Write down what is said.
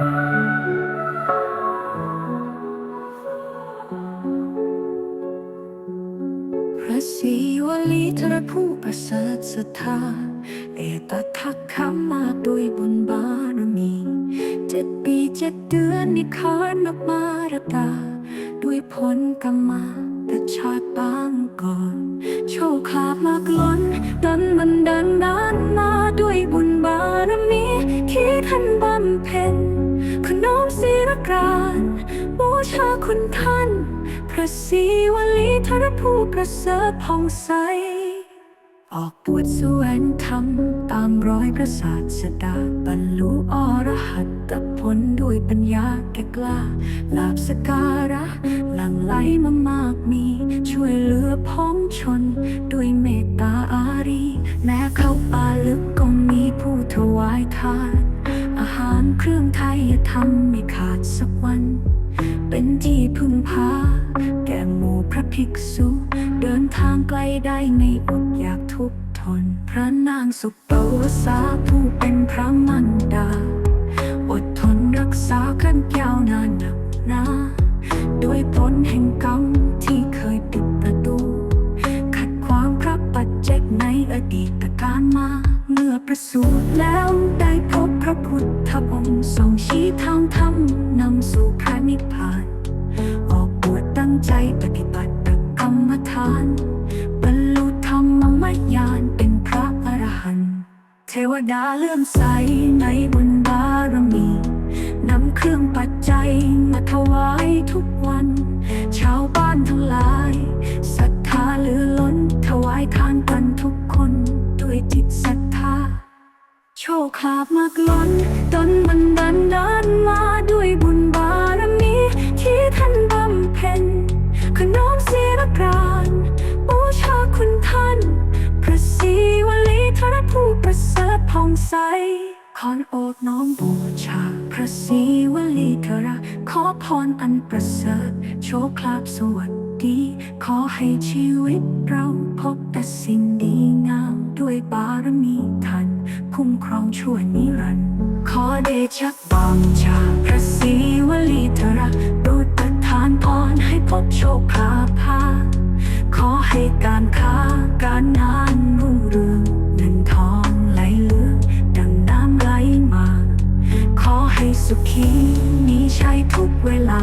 พระศรีวลีเธอผู้ประเสริฐศรัทธาเอตทักขมาด้วยบุญบารมีเจ็ดปีเจ็ดเดือนนิคานนับมารดาด้วยผลกรรมาแต่ชาติบางก่อน โชคขาบมากล้นดันมันดันดานมาด้วยบุญบารมีที่ท่านบำเพ็ญ มศีรารบูชาคุณท่าน พระศรีวลีทรผู้ประเสริฐผ่องใส ออกบวชสวรรธรรม ตามรอยพระศาสดาบรรลุอรหัตผลด้วยปัญญาแก่กล้า ลาบสการะ หลั่งไหลมามากมี ช่วยเหลือพ้องชนด้วยเมตตา หารเครื่องไทยธรรมไม่ขาดสักวัน เป็นที่พึ่งพา แก่หมู่พระภิกษุ เดินทางไกลได้ไม่อดอยากทุกทน พระนางสุปวสาผู้เป็นพระมันดา อดทนรักษากันยาวนานหนักหนาด้วยผลแห่งกรรมที่เคยปิดประตู ขัดขวางพระปัจเจกในอดีตการมา เมื่อประสูติแล้วได้ ปฏิบัติกรรมฐาน บรรลุธรรมมยานเป็นพระอรหันต์เทวดาเลื่อมใสในบุญบารมีนำเครื่องปัจจัยมาถวายทุกวัน ชาวบ้านทั้งหลายศรัทธาเหลือ องใสขอนโอบน้อมบูชาพระศรีวลีเทระ ขอพรอันประเสริฐโชคลาภสวัสดี ขอให้ชีวิตเราพบแต่สิ่งดีงาม ด้วยบารมีท่านคุ้มครองช่วยนิรันดร์ขอเดชะบังชา พระศรีวลีเทระโปรดประทานพรให้พบโชคลาภาขอให้การค้าการงาน สุขีมีใช้ทุกเวลา